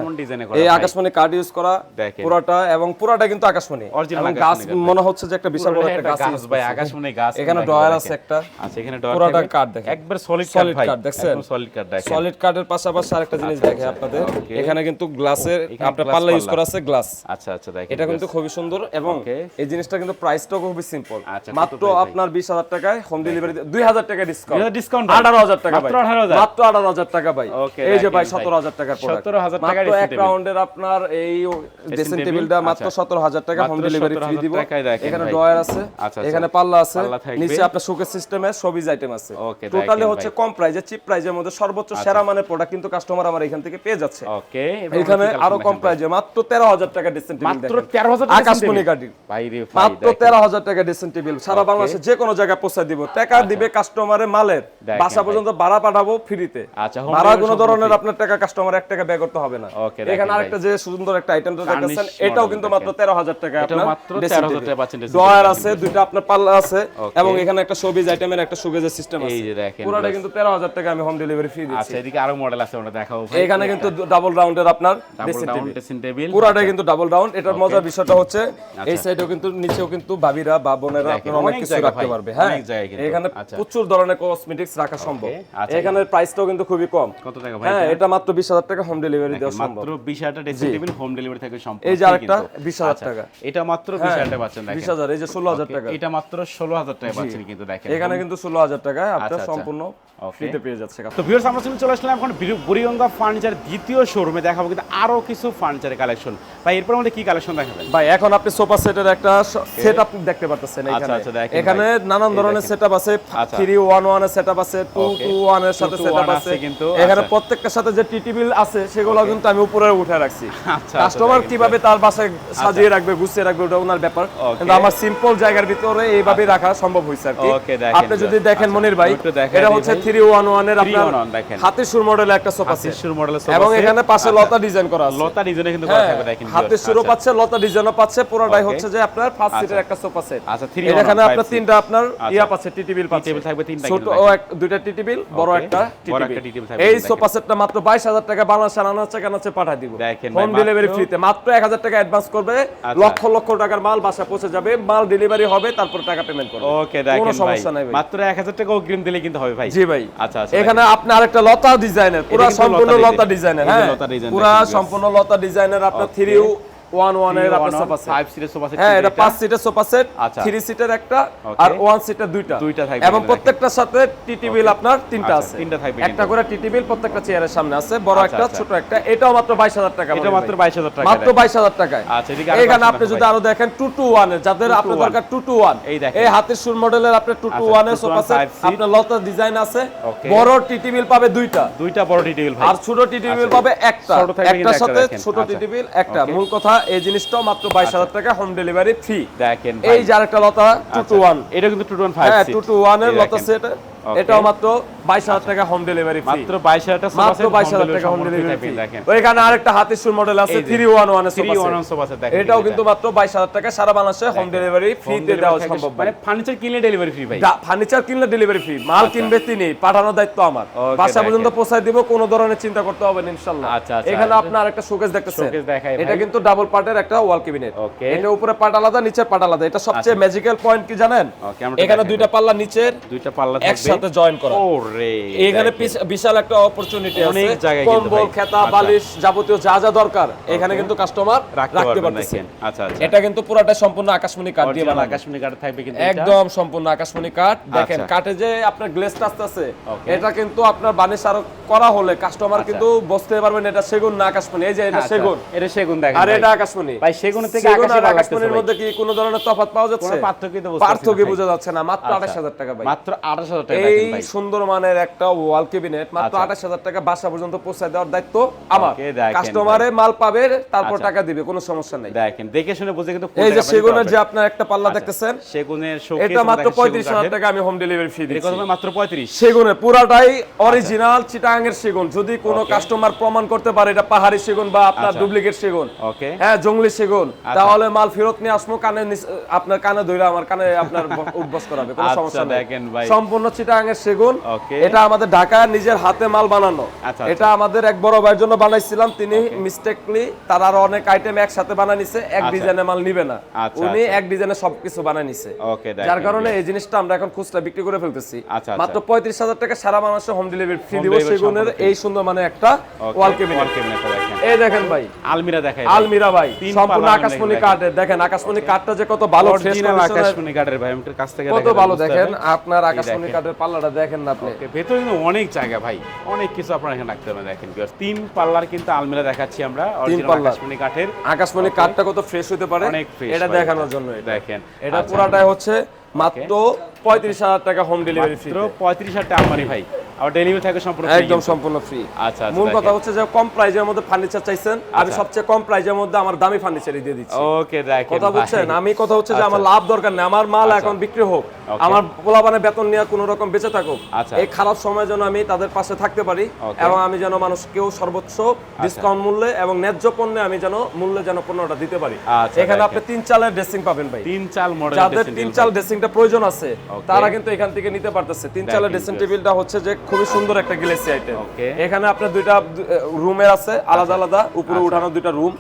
এই আকাশমণি কার্ড ইউজ করা দেখেন। পুরাটা এবং পুরাটা কিন্তু আকাশমণি। এবং গাছ মনে হচ্ছে যে একটা বিশাল বড় একটা গাছ ভাই আকাশমণি গাছ এখানে দেখেন, দেখেন। আছে একটা। আচ্ছা এখানে ড্রয়ার পুরোটা। কাঠ দেখেন। একবার সলিড কাঠ ভাই। কাঠ? একদম সলিড কাঠ দেখেন। সলিড কার্ডের পাশাপাশি আরেকটা জিনিস দেখে আপনাদের। এখানে কিন্তু গ্লাসের আপনার পাল্লা ইউজ করা আছে গ্লাস আচ্ছা আচ্ছা দেখেন এটা কিন্তু খুবই সুন্দর এবং এই জিনিসটা কিন্তু প্রাইসটাও খুবই সিম্পল আচ্ছা, মাত্র আপনার বিশ হাজার টাকায় হোম ডেলিভারি দুই হাজার টাকা ডিসকাউন্ট 2000 discount? আঠারো হাজার টাকা ভাই। মাত্র 18,000? মাত্র আঠারো হাজার টাকা ভাই। এই যে ভাই। সতেরো হাজার টাকার। 17,000 টাকার মাত্র এক রাউন্ডের আপনার এই ড্রেসিং টেবিলটা মাত্র আচ্ছা। সতেরো হাজার টাকা হোম ডেলিভারি ফ্রি দিব। এখানে ড্রয়ার আছে আচ্ছা। এখানে পাল্লা আছে নিচে আপনার শোকেস সিস্টেমে সবিজ আইটেম আছে। টোটালি হচ্ছে। কম প্রাইজে চিপ প্রাইজের মধ্যে সর্বোচ্চ সেরা মানের প্রোডাক্ট কিন্তু কাস্টমার আমার এখান থেকে পেয়ে যাচ্ছে। ওকে এখানে আরও কম প্রাইজে মাত্র তেরো হাজার টাকা ডিসেন্ট মাত্র 13,000 টাকা আকাশমণি মাত্র তেরো হাজার টাকা ড্রেসিং টেবিল সারা বাংলাদেশে যে কোনো জায়গায় পৌঁছায় দিব। টাকা দিবে কাস্টমারের মালের। বাসা পর্যন্ত ভাড়া পাঠাবো ফ্রিতে আচ্ছা, ভাড়া কোনো ধরনের আপনার টাকা কাস্টমার এক টাকা ব্যয় করতে হবে না। এখানে। আরেকটা যে সুন্দর একটা আইটেম দেখতেছেন এটাও কিন্তু মাত্র তেরো হাজার টাকা এটাও আপনার মাত্র 13,000 টাকা পাচ্ছেন dressing ড্রয়ার table আছে দুইটা আপনার পাল্লা আছে এবং এখানে একটা শোবিজ আইটেমের একটা শোকেজের সিস্টেম আছে। পুরোটা কিন্তু তেরো হাজার টাকা আমি হোম ডেলিভারি ফ্রি দিচ্ছি। আচ্ছা এদিকে আরও মডেল আছে ওটা দেখাবো এখানে কিন্তু ডাবল রাউন্ডের আপনার ডাবল ড্রেসিং টেবিল ড্রেসিং কিন্তু ডাবল রাউন্ড এটার মজার বিষয়টা হচ্ছে এই আচ্ছা। সাইডেও কিন্তু নিচেও কিন্তু ভাবিরা বা বোনেরা আপনারা অনেক কিছু রাখতে পারবে হ্যাঁ। এখানে আচ্ছা। প্রচুর ধরনের কসমেটিক্স রাখা সম্ভব আচ্ছা। এখানে প্রাইসটাও কিন্তু খুবই কম কত টাকা ভাই হ্যাঁ এটা? মাত্র বিশ হাজার টাকা হোম ডেলিভারি দেওয়া সম্ভব মাত্র 20000 ড্রেসিং টেবিল হোম ডেলিভারি থাকবে সম্পূর্ণ এই যে আরেকটা কিন্তু। 20,000 আচ্ছা, টাকা। এটা মাত্র 20000 টাকা পাচ্ছেন দেখেন এই যে ষোলো হাজার টাকা এটা মাত্র 16000 টাকা পাচ্ছেন কিন্তু দেখেন এখানে কিন্তু আপনার আচ্ছা, আচ্ছা। সম্পূর্ণ. ফ্রিতে পেয়ে যাচ্ছে তো ভিউয়ার্স আমরা চলে আসলাম এখন বুড়িগঙ্গা ফার্নিচার দ্বিতীয় শোরুমে দেখাবো কিন্তু আরও কিছু ফার্নিচারের কালেকশন ভাই এরপর আমাদের কি কালেকশন দেখাবেন ভাই এখন আপনি সোফা সেটের একটা সেট আপনি দেখতে পাচ্ছেন আচ্ছা, এখানে আচ্ছা, এখানে নানান ধরনের সেটআপ আছে আচ্ছা। 3 1 1 এর সেটআপ আছে 2 Okay. 2 1 এর সাথে সেটআপ আছে এখানে আচ্ছা। প্রত্যেকটার সাথে যে টিটি বিল আছে সেগুলো কিন্তু আমি উপরে উঠে রাখছি। আচ্ছা, কাস্টমার কীভাবে তার বাসায় সাজিয়ে রাখবে গুছিয়ে রাখবে ওটা ওনার ব্যাপার। কিন্তু আমার সিম্পল জায়গার ভিতরে এইভাবে রাখা সম্ভব হয়েছে আর কি। আপনি যদি দেখেন আচ্ছা, মনির ভাই এটা হচ্ছে ভাই। 311 এর আপনার 311। হাতের সুর মডেলের একটা সোফা সেট হাতির মডেলের এবং এখানে পাশে লতা ডিজাইন করা আছে। লতা ডিজাইনে কিন্তু করা হ্যাঁ, থাকবে দেখেন হাতের সুরও আচ্ছা। পাচ্ছে লতা ডিজাইনও পাচ্ছে পুরোটাই Okay. হচ্ছে যে আপনার ফার্স্ট সিটের আচ্ছা। একটা সোফা সেট আচ্ছা, three এর এখানে আপনার তিনটা আপনার আচ্ছা। ইয়া পাচ্ছে টিটি বিল পাচ্ছে টেবিল থাকবে তিনটা ছোট ও এক দুইটা টিটি বিল বড়. একটা টিটি বিল এই সোফা সেটটা মাত্র 22000 টাকা বাংলাদেশ আনাচ্ছে কানাচ্ছে পাঠিয়ে দিব। হোম ডেলিভারি মাত্র- ফ্রিতে মাত্র 1000 টাকা অ্যাডভান্স করবে। আচ্ছা। লক্ষ লক্ষ টাকার মাল বাসা পৌঁছে যাবে মাল ডেলিভারি হবে তারপর টাকা পেমেন্ট করবে। ওকে দেখেন ভাই সমস্যা নাই মাত্র 1000 টাকা অগ্রিম দিলে কিন্তু হবে ভাই। জি ভাই। আচ্ছা আচ্ছা এখানে আপনি আরেকটা লতা ডিজাইনের পুরো সম্পূর্ণ লতা ডিজাইনের হ্যাঁ? পুরো সম্পূর্ণ লতা ডিজাইনের আপনার. থ্রি ওয়ান ওয়ানের আপনার সোফা ফাইভ সিটের সোফা সেট হ্যাঁ এটা পাঁচ সিটের সোফা সেট। থ্রি সিটের একটা আর ওয়ান সিটের দুইটা। দুইটা থাকবে এবং প্রত্যেকটার সাথে টিটি বিল আপনার তিনটা আছে। তিনটা থাকবে একটা করে টিটি বিল প্রত্যেকটা চেয়ারের সামনে আছে। বড় আচ্ছা, একটা আচ্ছা। ছোট একটা এটাও মাত্র বাইশ হাজার টাকা এটা মাত্র 22000 টাকা মাত্র বাইশ হাজার টাকায়। আচ্ছা, এদিকে এখানে আপনি যদি আরও দেখেন টু টু ওয়ানের যাদের আপনার দরকার টু এই দেখেন। এই হাতের সুর মডেলের আপনার টু টু ওয়ানের 2 to 1 সোফা সেট আপনার লতা ডিজাইন আছে। বড় টিটি বিল পাবে দুইটা। দুইটা বড় ভাই। আর ছোট টিটি বিল পাবে একটা। একটার সাথে ছোট। টিটি বিল একটা। মূল কথা এই জিনিসটা মাত্র বাইশ হাজার টাকা হোম ডেলিভারি ফ্রি দেখেন এই যে আরেকটা লতা টু টু ওয়ান এটা কিন্তু 215 হ্যাঁ সিট টু টু ওয়ানের লতা। সেট. এটাও মাত্র বাইশ হাজার টাকা হোম ডেলিভারি ফ্রি মাত্র 22000 টাকা মাত্র সেট বাইশ হাজার টাকা হোম ডেলিভারি থাকবে দেখেন। ওইখানে আরেকটা হাতের সুর মডেল আছে এই যে। থ্রি ওয়ান ওয়ানের 311 সোফা সেট দেখেন এটাও কিন্তু মাত্র বাইশ হাজার টাকা সারা বাংলাদেশে হোম ডেলিভারি ফ্রিতে দেওয়া সম্ভব মানে ফার্নিচার কিনলে ডেলিভারি ফ্রি ভাই। ফার্নিচার কিনলে ডেলিভারি ফ্রি মাল কিনবে তিনি পাঠানোর দায়িত্ব আমার। বাসা পর্যন্ত পৌঁছায় দিব কোনো ধরনের চিন্তা করতে হবে না ইনশাআল্লাহ আচ্ছা, আচ্ছা। এখানে আপনার একটা শোকেস দেখতেছেন। এটা কিন্তু ডাবল পার্টের একটা ওয়াল ক্যাবিনেট. এটা উপরে পার্ট আলাদা নিচে পার্ট আলাদা। এটা সবচেয়ে ম্যাজিক্যাল পয়েন্ট কি জানেন? এখানে দুইটা পাল্লা নিচের দুইটা পাল্লা থাকবে। একসাথে জয়েন করা। ওরে এখানে বিশাল একটা অপরচুনিটি আছে। কম্বল খেতা আচ্ছা। বালিশ যাবতীয় যা যা দরকার এখানে কিন্তু কাস্টমার রাখতে পারতেছে। আচ্ছা আচ্ছা। এটা কিন্তু পুরাটা সম্পূর্ণ আকাশমণি কাঠ দিয়ে বানানো। আকাশমণি কাঠ থাকবে কিন্তু একদম সম্পূর্ণ আকাশমণি কাঠ দেখেন আচ্ছা। কাঠে যে আপনার গ্লেসটা আসতেছে. এটা কিন্তু আপনার বানিশ আরও করা হলে কাস্টমার কিন্তু বুঝতে পারবেন এটা সেগুন না আকাশমণি। এই যে এটা সেগুন। এটা সেগুন দেখেন আর এটা আকাশমণি। ভাই থেকে সেগুন লাগতেছে আকাশমণির মধ্যে কি কোনো ধরনের তফাৎ পাওয়া যাচ্ছে? পার্থক্য বোঝা যাচ্ছে না মাত্র আচ্ছা। আঠাশ হাজার টাকা ভাই। মাত্র 28000 টাকা। এই সুন্দর মানের একটা ওয়াল ক্যাবিনেট মাত্র আচ্ছা। আঠাশ হাজার টাকা বাসা পর্যন্ত পৌঁছায় দেওয়ার দায়িত্ব আমার। কাস্টমারে মাল পাবে তারপর আচ্ছা। টাকা দিবে কোনো সমস্যা নেই। দেখেন দেখে শুনে বুঝে কিন্তু এই যে সেগুনের যে আপনার একটা পাল্লা দেখতেছেন সেগুনের এটা মাত্র পঁয়ত্রিশ হাজার টাকা আমি হোম ডেলিভারি দিচ্ছি। কত মাত্র পঁয়ত্রিশ? সেগুনের পুরাটাই অরিজিনাল সেগুন। যদি কোনো কাস্টমার প্রমাণ করতে পারে এটা পাহাড়ি সেগুন বা আপনার আচ্ছা। ডুপ্লিকেট সেগুন। ওকে। হ্যাঁ জঙ্গলি সেগুন। আচ্ছা। তাহলে মাল ফেরত নিয়ে আসব কানে আপনার কানে ধরে আমার কানে আপনার উঠবস করাবে কোনো আচ্ছা, সমস্যা নেই। দেখেন ভাই। চিটাঙ্গের সেগুন. এটা আমাদের ঢাকা নিজের হাতে মাল বানানো। আচ্ছা, এটা আমাদের এক বড় ভাইয়ের জন্য বানাইছিলাম। তিনি মিস্টেকলি তার আরও অনেক আইটেম একসাথে নিছে এক আচ্ছা। ডিজাইনের মাল নিবে না। আচ্ছা, উনি আচ্ছা। এক ডিজাইনে সবকিছু নিছে। যার কারণে এই জিনিসটা আমরা এখন খুচরা বিক্রি করে ফেলতেছি। আচ্ছা, আচ্ছা। মাত্র পঁয়ত্রিশ হাজার টাকা সারা বাংলাদেশে হোম ডেলিভারি ফ্রি দিব সেগুনের এই সুন্দর মানে একটা ওয়াল ক্যাবিনেট দেখেন। এই দেখেন ভাই। আলমিরা দেখাই আলমিরা ভাই সম্পূর্ণ আকাশমণি। কাঠের দেখেন আকাশমণি কাঠটা যে কত ভালো ফ্রেশ অরিজিনাল আকাশমণি কাঠের ভাই আমাদের কাছ থেকে কত ভালো দেখেন আপনার আকাশমণি কাঠের পাল্লাটা দেখেন না আপনি। ভেতরে কিন্তু অনেক জায়গা ভাই অনেক কিছু আপনারা এখানে রাখতে পারবেন দেখেন তিন পাল্লার কিন্তু আলমিরা দেখাচ্ছি আমরা অরিজিনাল আকাশমণি কাঠের। আকাশমণি কাঠটা কত ফ্রেশ হতে পারে এটা দেখানোর জন্য এটা। দেখেন। এটা আচ্ছা। পুরাটাই হচ্ছে মাত্র পঁয়ত্রিশ হাজার টাকা হোম ডেলিভারি ফ্রি পঁয়ত্রিশ হাজার টাকা আলমারি ভাই। আর ডেলিভারি থাকে সম্পূর্ণ একদম সম্পূর্ণ ফ্রি আচ্ছা আচ্ছা মূল কথা হচ্ছে যে কম প্রাইজের মধ্যে ফার্নিচার চাইছেন আমি আচ্ছা। সবচেয়ে কম প্রাইজের মধ্যে আমার দামি ফার্নিচারই দিয়ে দিচ্ছি। ওকে দেখেন কথা বুঝছেন? আমি কথা হচ্ছে যে আমার আচ্ছা। লাভ দরকার নেই আমার মাল। এখন বিক্রি হোক। আমার পোলাপানে বেতন নিয়ে কোনো রকম বেঁচে থাকুক। এই খারাপ সময় যেন আমি তাদের পাশে থাকতে পারি এবং আমি যেন মানুষকেও সর্বোচ্চ ডিসকাউন্ট মূল্যে এবং ন্যায্য পণ্যে আমি যেন মূল্যে যেন পণ্যটা দিতে পারি। এখানে আপনি তিন চালের ড্রেসিং পাবেন ভাই। তিন চাল মডেল যাদের তিন চাল ড্রেসিংটা প্রয়োজন আছে তারা কিন্তু এখান থেকে নিতে পারতেছে। তিন চালের ড্রেসিং। টেবিলটা হচ্ছে যে খুবই সুন্দর একটা গ্লেসি আইটেম। এখানে আপনার দুইটা রুমের আছে আলাদা আলাদা উপরে উঠানো দুইটা রুম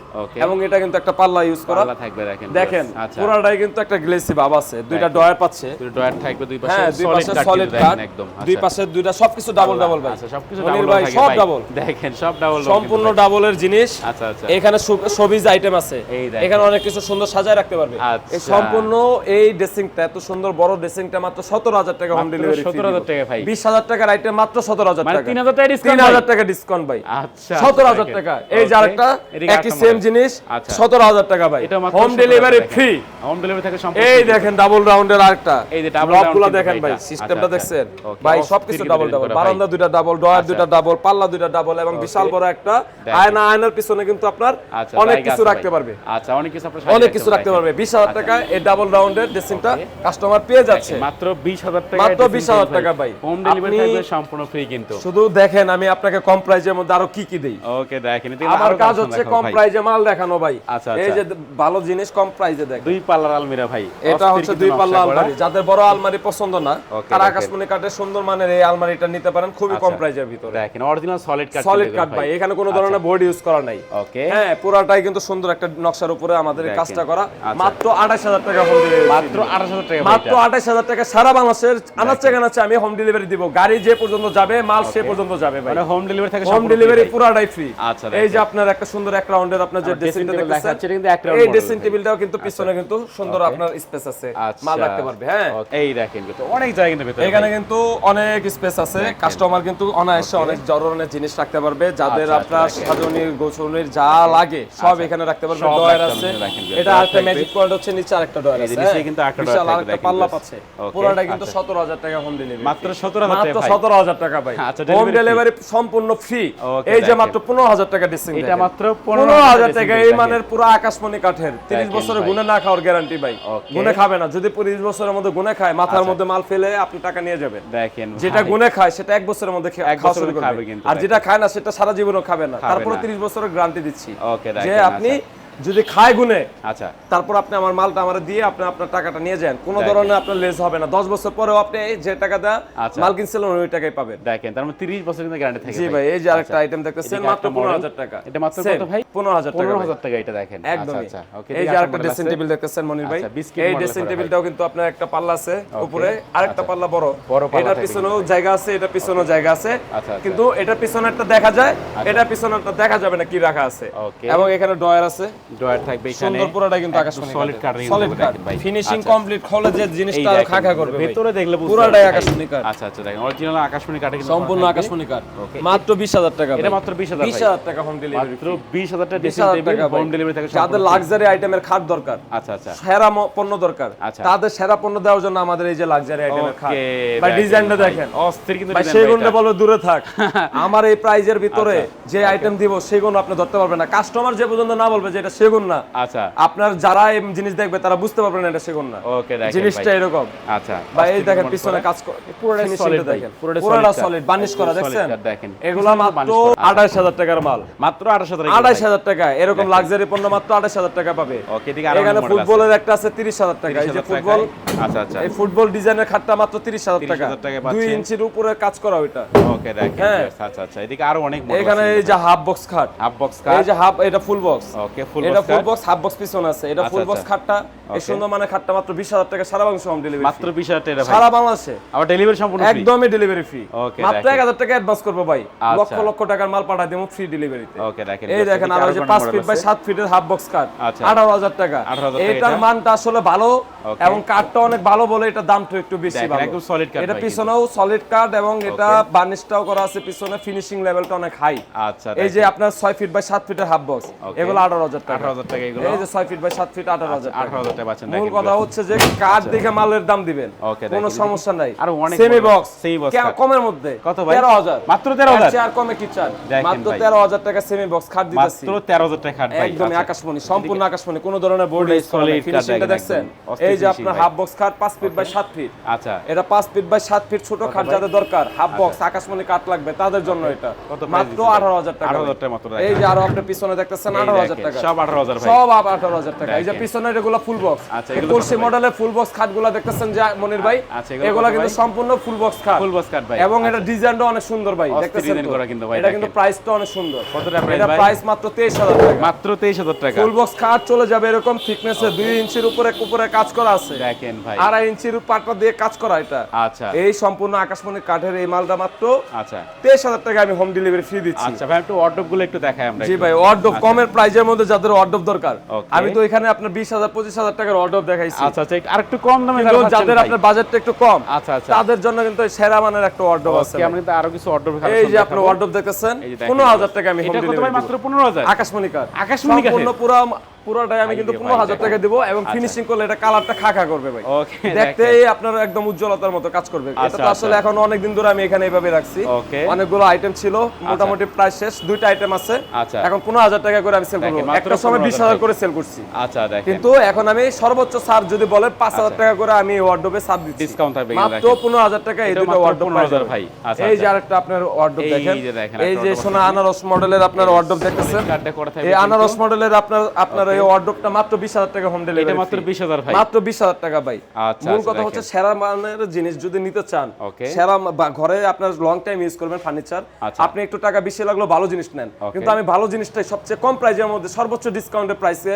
এবং এটা কিন্তু একটা পাল্লা ইউজ করা। থাকবে দেখেন দেখেন আচ্ছা। পুরাটাই কিন্তু একটা গ্লেসি ভাব আছে দুইটা ডয়ার পাচ্ছে। দুটো ডয়ার থাকবে দুই পাশে হ্যাঁ দুই পাশে সলিড একদম দুই আচ্ছা। পাশে দুইটা সবকিছু ডাবল ডাবল ভাই আচ্ছা সবকিছু ডাবল ভাই সব ডাবল দেখেন সব ডাবল সম্পূর্ণ ডাবলের জিনিস। আচ্ছা আচ্ছা। এখানে সবিজ আইটেম আছে। এখানে অনেক কিছু সুন্দর সাজায় রাখতে পারবে। আচ্ছা। এই সম্পূর্ণ এই ড্রেসিংটা এত সুন্দর বড় ড্রেসিংটা মাত্র সতেরো হাজার টাকা হোম ডেলিভারি 17,000 টাকা ভাই। বিশ হাজার টাকার আইটেম মাত্র সতেরো হাজার মানে টাকা। 3,000 টাকা discount তিন হাজার টাকা ডিসকাউন্ট ভাই। আচ্ছা সতেরো হাজার টাকা। এই যে আরেকটা একই সেম জিনিস আচ্ছা। সতেরো হাজার টাকা ভাই। Home delivery free home delivery থাকে সম্পূর্ণ এই দেখেন ডাবল রাউন্ডের আরেকটা। এই যে round কিন্তু দেখেন ভাই সিস্টেমটা আচ্ছা, দেখছেন? আচ্ছা। ভাই সবকিছু ডাবল ডাবল বারান্দা দুইটা ডাবল ডয়ার আচ্ছা। দুইটা ডাবল পাল্লা দুইটা ডাবল এবং বিশাল বড় একটা আয়না আয়নার পিছনে কিন্তু আপনার আচ্ছা অনেক কিছু রাখতে পারবে। আচ্ছা অনেক কিছু আপনার অনেক কিছু রাখতে পারবে। বিশ হাজার টাকা এই ডাবল রাউন্ডের ড্রেসিংটা কাস্টমার পেয়ে যাচ্ছে। মাত্র 20000 টাকা মাত্র 20,000 টাকা ভাই। হোম ডেলিভারি থাকবে সম্পূর্ণ ফ্রি কিন্তু। শুধু দেখেন আমি আপনাকে কম প্রাইজের মধ্যে আরও কি কি দেই? ওকে দেখেন আমার কাজ হচ্ছে কম। প্রাইজে মাল দেখানো ভাই। আচ্ছা, এই আচ্ছা। যে ভালো জিনিস কম প্রাইজে দেখ দুই পাল্লার আলমিরা ভাই। এটা হচ্ছে দুই পাল্লা আলমারি। যাদের বড় আলমারি পছন্দ না দেখেন। আকাশমণি কাঠের সুন্দর মানের এই আলমারিটা নিতে পারেন খুবই কম আচ্ছা। প্রাইজের ভিতরে। দেখেন অরিজিনাল সলিড কাঠ সলিড কাঠ ভাই। এখানে কোনো ধরনের বোর্ড ইউজ করা নাই। ওকে হ্যাঁ পুরাটাই কিন্তু সুন্দর একটা নকশার উপরে আমাদের কাজটা করা। আচ্ছা। মাত্র আঠাশ হাজার টাকা হোম ডেলিভারি মাত্র 28000 টাকা মাত্র আঠাশ হাজার টাকা সারা বাংলাদেশের আনাচে কানাচে আমি হোম ডেলিভারি দিব। গাড়ি যে পর্যন্ত যাবে মাল সে পর্যন্ত যাবে ভাই। মানে হোম ডেলিভারি থাকে হোম ডেলিভারি। পুরাটাই ফ্রি আচ্ছা, এই যে আপনার একটা সুন্দর এক রাউন্ডের আপনার যে ড্রেসিংটা table দেখতেছেন এটা কিন্তু এক round এই ড্রেসিং টেবিলটাও কিন্তু পিছনে কিন্তু সুন্দর আপনার স্পেস আছে। আচ্ছা। মাল রাখতে পারবে হ্যাঁ। এই দেখেন কিন্তু অনেক জায়গা কিন্তু ভেতরে এখানে কিন্তু অনেক স্পেস আছে। কাস্টমার কিন্তু অনায়াসে অনেক ধরনের জিনিস রাখতে পারবে। যাদের আচ্ছা, আপনার আচ্ছা, সাজনির গোছনির যা লাগে সব এখানে রাখতে পারবে। ডয়ার আছে। এটা আরেকটা ম্যাজিক পয়েন্ট হচ্ছে নিচে আরেকটা ডয়ার আছে নিচে হ্যাঁ? কিন্তু আরেকটা ডয়ার দেখেন পাল্লা পাচ্ছে। পুরোটা কিন্তু আচ্ছা। সতেরো হাজার টাকা হোম ডেলিভারি মাত্র 17,000 মাত্র টাকা ভাই। সতেরো হাজার টাকা ভাই। আচ্ছা, হোম ডেলিভারি সম্পূর্ণ ফ্রি এই যে মাত্র পনেরো হাজার টাকা ডিসিং এটা মাত্র পনেরো হাজার টাকা এই মানের পুরো আকাশমণি কাঠের। তিরিশ দেখেন বছরে গুনে না খাওয়ার গ্যারান্টি ভাই। গুনে খাবে না। যদি তিরিশ বছরের মধ্যে গুনে খায় মাথার আচ্ছা। মধ্যে মাল ফেলে আপনি টাকা নিয়ে যাবেন। দেখেন যেটা গুনে খায় সেটা এক বছরের মধ্যে এক খাওয়া শুরু খাবে করবে আর যেটা খায় না সেটা সারা জীবনও খাবে না। তারপরে। তিরিশ বছরের গ্যারান্টি দিচ্ছি। যে আপনি আচ্ছা। যদি খায় গুনে আচ্ছা। তারপর আপনি আমার মালটা আমার দিয়ে আপনি আপনার টাকাটা নিয়ে যান। কোনো ধরনের আপনার লেস হবে না। দশ বছর পরেও আপনি যে টাকা দেওয়া আচ্ছা। মাল কিনছিলেন ওই টাকাই পাবেন। দেখেন তার মানে 30 বছর কিন্তু গ্যারান্টি থাকে জি ভাই। এই যে আরেকটা আচ্ছা। আইটেম দেখতেছেন মাত্র পনেরো। হাজার টাকা। এটা মাত্র কত ভাই? পনেরো হাজার টাকা পনেরো। হাজার টাকা এটা দেখেন। আচ্ছা আচ্ছা ওকে এই যে আরেকটা ড্রেসিং টেবিল দেখতেছেন মনির ভাই। আচ্ছা, এই ড্রেসিং টেবিলটাও কিন্তু আপনার একটা পাল্লা আছে উপরে আরেকটা পাল্লা বড়। এটার পিছনেও জায়গা আছে এটা পিছনেও জায়গা আছে। আচ্ছা, আচ্ছা। কিন্তু এটা পিছনেরটা দেখা যায় এটা পিছনেরটা দেখা যাবে না কি রাখা আছে। এবং এখানে ডয়ার আছে। থাকবে এখানে। সুন্দর পুরোটা কিন্তু আকাশমণি solid cut solid cut finishing complete হলে যে জিনিসটা করবে। ভেতরে দেখলে বুঝতে পুরোটাই আকাশমণি কাঠ। আচ্ছা আচ্ছা দেখেন অরিজিনাল আকাশমণি কাটে কিন্তু সম্পূর্ণ আকাশমণি Okay. মাত্র 20000 টাকা এটা মাত্র 20,000 20000 টাকা। হোম ডেলিভারি মাত্র 20000 টাকা 20000 টাকা হোম ডেলিভারি থাকে যাদের লাক্সারি আইটেমের খাট দরকার আচ্ছা আচ্ছা। সেরা পণ্য দরকার আচ্ছা। তাদের সেরা পণ্য দেওয়ার জন্য আমাদের এই যে লাক্সারি আইটেমের খাট। ভাই ডিজাইনটা দেখেন। অস্থির কিন্তু ভাই সেগুনটা বলো দূরে থাক। আমার এই প্রাইজের ভিতরে আচ্ছা। যে আইটেম দিব সেগুন আপনি ধরতে পারবেন না। কাস্টমার যে পর্যন্ত না বলবে যে এটা সেগুন না। আচ্ছা। আপনার যারা এই জিনিস দেখবে তারা বুঝতে পারবে না এটা সেগুন না। ওকে দেখেন জিনিসটা এরকম। আচ্ছা ভাই এই দেখেন পিছনে কাজ finishing solid দেখেন। পুরোটা সলিড বার্নিশ করা দেখছেন? দেখেন। এগুলা মাত্র বার্নিশ করা। আঠাশ হাজার টাকার মাল। মাত্র 28000 টাকা আড়াইশ হাজার টাকা এরকম লাক্সারি পণ্য মাত্র আড়াইশ হাজার টাকা পাবে। ওকে এদিকে আরও এখানে আছে। ফুটবলের একটা আছে তিরিশ হাজার টাকা। এই যে ফুটবল আচ্ছা আচ্ছা। এই ফুটবল ডিজাইনের খাটটা মাত্র তিরিশ হাজার টাকা। 30,000 টাকায় দুই পাচ্ছেন। ইঞ্চির উপরে কাজ করা ওইটা। ওকে দেখেন। হ্যাঁ। আচ্ছা আচ্ছা। এদিকে আরও অনেক এখানে এই যে হাফ বক্স খাট। হাফ বক্স এই যে হাফ এটা ফুল বক্স ওকে ফুল এটা ফুল বক্স হাফ বক্স পিছনে আছে। এটা ফুল বক্স। খাটটা এই সুন্দর মানে খাটটা মাত্র বিশ হাজার টাকা সারা বাংলাদেশ হোম ডেলিভারি মাত্র 20000 টাকা সারা বাংলাদেশে। আবার ডেলিভারি সম্পূর্ণ ফ্রি একদমই ডেলিভারি ফ্রি Okay, মাত্র দেখেন। এক হাজার টাকা অ্যাডভান্স করব ভাই। আচ্ছা। লক্ষ লক্ষ টাকার মাল পাঠাই দেবো ফ্রি ডেলিভারিতে ওকে দেখেন এই দেখেন আর যে পাঁচ ফিট বাই সাত ফিটের হাফ বক্স কাট আচ্ছা। আঠারো হাজার টাকা। 18,000 টাকা এটার মানটা আসলে ভালো এবং কাঠটা অনেক ভালো বলে এটা দামটা একটু বেশি ভালো। একদম solid কাঠ এটা পিছনেও সলিড কাঠ এবং এটা বার্নিশটাও করা আছে পিছনে ফিনিশিং লেভেলটা অনেক হাই আচ্ছা এই যে আপনার ছয় ফিট বাই সাত ফিটের হাফ বক্স এগুলো আঠারো হাজার টাকা। 18,000 টাকা এগুলো। এই যে ছয় ফিট বাই সাত ফিট আঠারো হাজার টাকা। 18000 টাকা পাচ্ছেন মূল কথা হচ্ছে যে কাঠ দেখে মালের দাম দিবেন। কোনো সমস্যা নাই। আরও অনেক সেমি বক্স semi box কমের মধ্যে। কত ভাই? তেরো হাজার। মাত্র 13,000? আর কমে কি চান? মাত্র ভাই। তেরো হাজার টাকা সেমি বক্স খাট দিতেছি। মাত্র 13000 টাকা খাট ভাই একদমই আচ্ছা। আকাশমণি সম্পূর্ণ আকাশমণি কোনো ধরনের ফিনিশিংটা দেখছেন? এই যে আপনার হাফ বক্স খাট পাঁচ ফিট বাই সাত ফিট আচ্ছা। এটা পাঁচ ফিট বাই সাত ফিট ছোট খাট যাদের দরকার হাফ বক্স আকাশমণি কাঠ লাগবে তাদের জন্য এটা। মাত্র দিচ্ছেন? আঠারো হাজার টাকা 18,000 টাকা মাত্র এই যে আরও আপনি পিছনে দেখতেছেন এই আঠারো হাজার দেখেন, টাকা। সব 18000 ভাই। সব আপ আঠারো হাজার টাকা। এই যে পিছনে এগুলো ফুল বক্স আচ্ছা, এগুলো কুলসি মডেলের ফুল বক্স খাটগুলো দেখতেছেন যে মনির ভাই? আচ্ছা, এগুলো এগুলো কিন্তু সম্পূর্ণ ফুল বক্স খাট। ফুল বক্স কাট ভাই। এবং এটা ডিজাইনটা অনেক সুন্দর ভাই। দেখতেছেন করা কিন্তু ভাই, এটা কিন্তু প্রাইসটা অনেক সুন্দর। কতটা price এটা প্রাইস মাত্র 23000 টাকা। মাত্র 23000 টাকা। ফুল বক্স খাট চলে যাবে এরকম থিকনেসে 2 ইঞ্চির উপরে উপরে কাজ করা আছে। দেখেন ভাই। আড়াই ইঞ্চির পাটটা দিয়ে কাজ করা এটা। আচ্ছা। এই সম্পূর্ণ আকাশমণি কাঠের এই মালটা মাত্র আচ্ছা। 23000 টাকা আমি হোম ডেলিভারি ফ্রি দিচ্ছি। আচ্ছা ভাই একটু অর্ডারগুলো একটু দেখাই আমরা জি ভাই অর্ডব কমের প্রাইজের মধ্যে যাদের অর্ডব দরকার। আমি তো এখানে আপনার বিশ হাজার পঁচিশ হাজার টাকার অর্ডব দেখাইছি। আচ্ছা আচ্ছা আর একটু কম দামে যাদের আপনার বাজেটটা একটু কম আচ্ছা আচ্ছা। তাদের জন্য কিন্তু সেরা মানের একটা অর্ডব আছে আমি কিন্তু আরও কিছু অর্ডার এই যে আপনার অর্ডব দেখতেছেন পনেরো হাজার টাকা আমি মাত্র 15000 আকাশমণি কাঠ আকাশমণি কাঠের? সম্পূর্ণ পুরো পুরোটাই আমি কিন্তু পনেরো হাজার টাকা দিব এবং আচ্ছা। ফিনিশিং করলে এটা কালারটা খা খা করবে ভাই। দেখতে আপনার একদম উজ্জ্বলতার মতো কাজ করবে। এটা আচ্ছা, তো আসলে আচ্ছা। এখন অনেক দিন ধরে আমি এখানে এইভাবে রাখছি। অনেকগুলো আইটেম ছিল মোটামুটি প্রায় শেষ। দুইটা আইটেম আছে। আচ্ছা। এখন পনেরো হাজার টাকা করে আমি সেল করব। একটা সময় বিশ হাজার করে সেল করছি। আচ্ছা কিন্তু এখন আমি সর্বোচ্চ ছাড় যদি বলে পাঁচ হাজার টাকা করে আমি ওয়ার্ডরোবে ছাড় দিচ্ছি। Discount থাকবে মাত্র পনেরো হাজার টাকা এই দুটো 15,000 ভাই। আচ্ছা, এই যে আচ্ছা। আরেকটা আপনার ওয়ার্ডরোব এই দেখেন। এই যে সোনা আনারস মডেলের আপনার ওয়ার্ডরোব দেখতেছেন? এই আনারস মডেলের আপনার আপনার এই ওয়ার্ডরোবটা মাত্র বিশ হাজার টাকা হোম এটা মাত্র 20000 ভাই। মাত্র বিশ হাজার টাকা ভাই। আচ্ছা, মূল আচ্ছা, কথা হচ্ছে সেরা মানের জিনিস যদি নিতে চান সেরা ঘরে আপনার লং টাইম ইউজ করবেন ফার্নিচার আচ্ছা। আপনি একটু টাকা বেশি লাগল ভালো জিনিস নেন। কিন্তু আমি ভালো জিনিসটাই সবচেয়ে কম মধ্যে সর্বোচ্চ ডিসকাউন্টের প্রাইসে।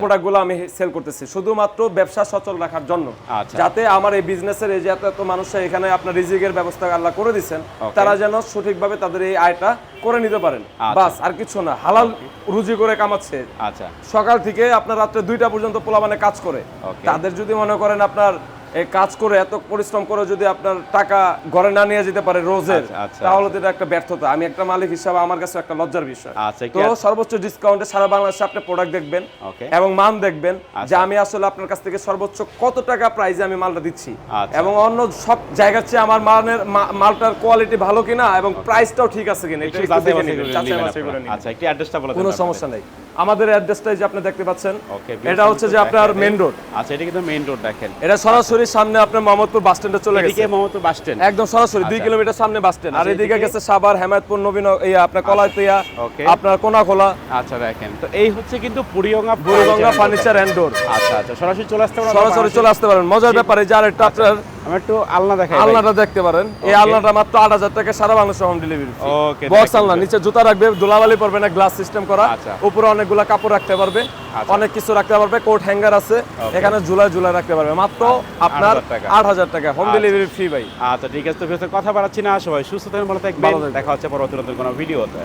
প্রোডাক্টগুলো আমি সেল করতেছি। শুধুমাত্র ব্যবসা সচল রাখার জন্য। আচ্ছা। যাতে আমার এই বিজনেসের এই যে এত মানুষরা এখানে আপনার রিজিকের ব্যবস্থা আল্লাহ করে দিচ্ছেন তারা যেন সঠিকভাবে তাদের এই আয়টা করে নিতে পারেন। বাস আর কিছু না। হালাল রুজি করে কামাচ্ছে। আচ্ছা। সকাল থেকে আপনার রাত্রে দুইটা পর্যন্ত পোলাবানে কাজ করে। তাদের যদি মনে করেন আপনার এই কাজ করে এত পরিশ্রম করে যদি আপনার টাকা ঘরে না নিয়ে যেতে পারে রোজের আচ্ছা, আচ্ছা, তাহলে তো এটা একটা ব্যর্থতা। আমি একটা মালিক হিসাবে আমার কাছে একটা লজ্জার বিষয়। আচ্ছা, তো সর্বোচ্চ ডিসকাউন্টে সারা বাংলাদেশে আপনি প্রোডাক্ট দেখবেন এবং মান দেখবেন আচ্ছা। যে আমি আসলে আপনার কাছ থেকে সর্বোচ্চ কত টাকা প্রাইসে আমি মালটা দিচ্ছি। আচ্ছা। এবং অন্য সব জায়গার চেয়ে আমার মালের মা- মালটার কোয়ালিটি ভালো কিনা এবং প্রাইসটাও ঠিক আছে কিনা। আচ্ছা কোনো সমস্যা নাই। আমাদের অ্যাড্রেসটাই যে আপনি দেখতে পাচ্ছেন। এটা হচ্ছে যে আপনার মেন রোড আচ্ছা এটা কিন্তু মেইন রোড দেখেন। এটা সরাসরি সামনে আপনার মোহাম্মদপুর বাস স্ট্যান্ডে চলে গেছে। এদিকে মোহাম্মদপুর বাস স্ট্যান্ড একদম সরাসরি দুই কিলোমিটার সামনে বাস স্ট্যান্ড আর আচ্ছা, এদিকে? গেছে সাভার হেমায়তপুর নবীন এই আপনার কলাইতিয়া আপনার আপনার কোনাখোলা। আচ্ছা দেখেন। তো এই হচ্ছে কিন্তু Buriganga Buriganga furniture and door আচ্ছা আচ্ছা সরাসরি চলে আসতে পারবেন সরাসরি চলে আসতে পারেন। মজার ব্যাপারে যার একটা আপনার আমি একটু আলনা দেখাই আলনাটা দেখতে পারেন। এই আলনাটা মাত্র আট হাজার টাকা সারা বাংলাদেশে হোম ডেলিভারি ওকে বক্স আলনা নিচে জুতা রাখবে ধুলাবালি পড়বে না গ্লাস সিস্টেম করা। আচ্ছা। উপরে অনেকগুলা কাপড় রাখতে পারবে। অনেক কিছু রাখতে পারবে কোট হ্যাঙ্গার আছে। এখানে রাখতে পারবে। মাত্র আপনার 8,000 টাকা। আট হাজার টাকা হোম ডেলিভারি ফ্রি ভাই। আচ্ছা ঠিক আছে তো কথা বাড়াচ্ছি না সবাই সুস্থ থাকেন ভালো থাকবেন। ভালো থাকবেন। দেখা হচ্ছে পরবর্তী নতুন কোনো ভিডিওতে।